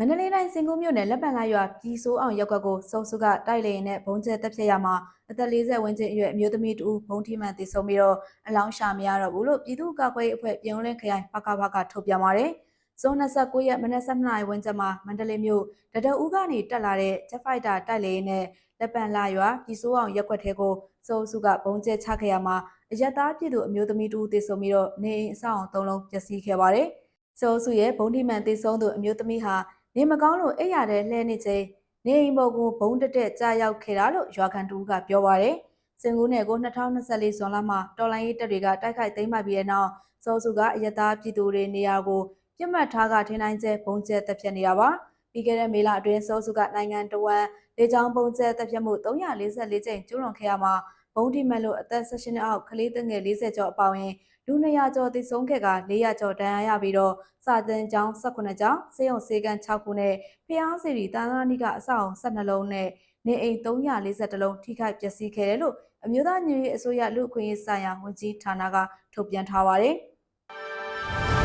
မန္တလေးတိုင်းစင်ကူးမြို့နယ်လက်ပံလာရွာပြည်စိုးအောင်ရပ်ကွက်ကိုစုံစုကတိုက်လေရင်နဲ့ဘုံကျဲတက်ဖြတ်ရမှာအသက်40ဝန်းကျင်အရွယ်အမျိုးသမီးတူဘုံထိမှန်တည်ဆုံပြီးတော့အလောင်းရှာမရတော့ဘူးလို့ပြည်သူ့ကာကွယ်ရေးအဖွဲ့ပြည်ုံးလင်းခရိုင်ပကပကထုတ်ပြန်ပါတယ်။ဇွန်29ရက်မနက်7:00နာရီဝန်းကျင်မှာမန္တလေးမြို့တတအူးကနေတက်လာတဲ့ Jet Fighter တိုက်လေရင်နဲ့လက်ပံလာရွာပြည်စိုးအောင်ရပ်ကွက်ထဲကိုစုံစုကဘုံကျဲချခဲ့ရမှာအရက်သားပြည်သူအမျိုးသမီးတူတည်ဆုံပြီးတော့နေအိမ်အဆောက်အုံ၃လုံးပျက်စီးခဲ့ပါတယ်။စုံစုရဲ့ဘုံထိမှန်တည်ဆုံသူအမျိုးသမီးဟာ နေမကောင်းလို့အိပ်ရတဲ့လှဲနေချိန်နေအိမ်ပေါ်ကိုဘုံတက်တက်ကြာရောက်ခဲ့တာလို့ရွာခံတူကပြောပါရယ်စင်ကူးနယ်ကို2024ဇွန်လမှာတော်လိုင်းရေးတပ်တွေကတိုက်ခိုက်သိမ်းပိုက်ပြီးတဲ့နောက်စောစုကအယက်သားပြည်သူတွေနေရာကိုပြစ်မှတ်ထားကထင်းတိုင်းကျဲဘုံကျဲတက်ဖြတ်နေတာပါပြီးခဲ့တဲ့မေလအတွင်းစောစုကနိုင်ငံတော်ဝန်လေကြောင်းဘုံကျဲတက်ဖြတ်မှု344ကြိမ်ကျူးလွန်ခဲ့ရမှာ ဘုံတိမက်လို့အသက်16နှစ်အောက်ကလေးငယ်40ကျော်အပေါင်းရင်လူ200ကျော်သေဆုံးခဲ့က400ကျော်ဒဏ်ရာရပြီးတော့စာတင်ကျောင်း18ကျောင်းစေယုံစေကန်6ခုနဲ့ဖျားစီရီတာနာနီကအဆောက်12လုံးနဲ့နေအိမ်340လုံးထိခိုက်ပျက်စီးခဲ့တယ်လို့အမျိုးသားညွေအစိုးရလူအခွင့်ရေးဆိုင်ရာဝန်ကြီးဌာနကထုတ်ပြန်ထားပါတယ်။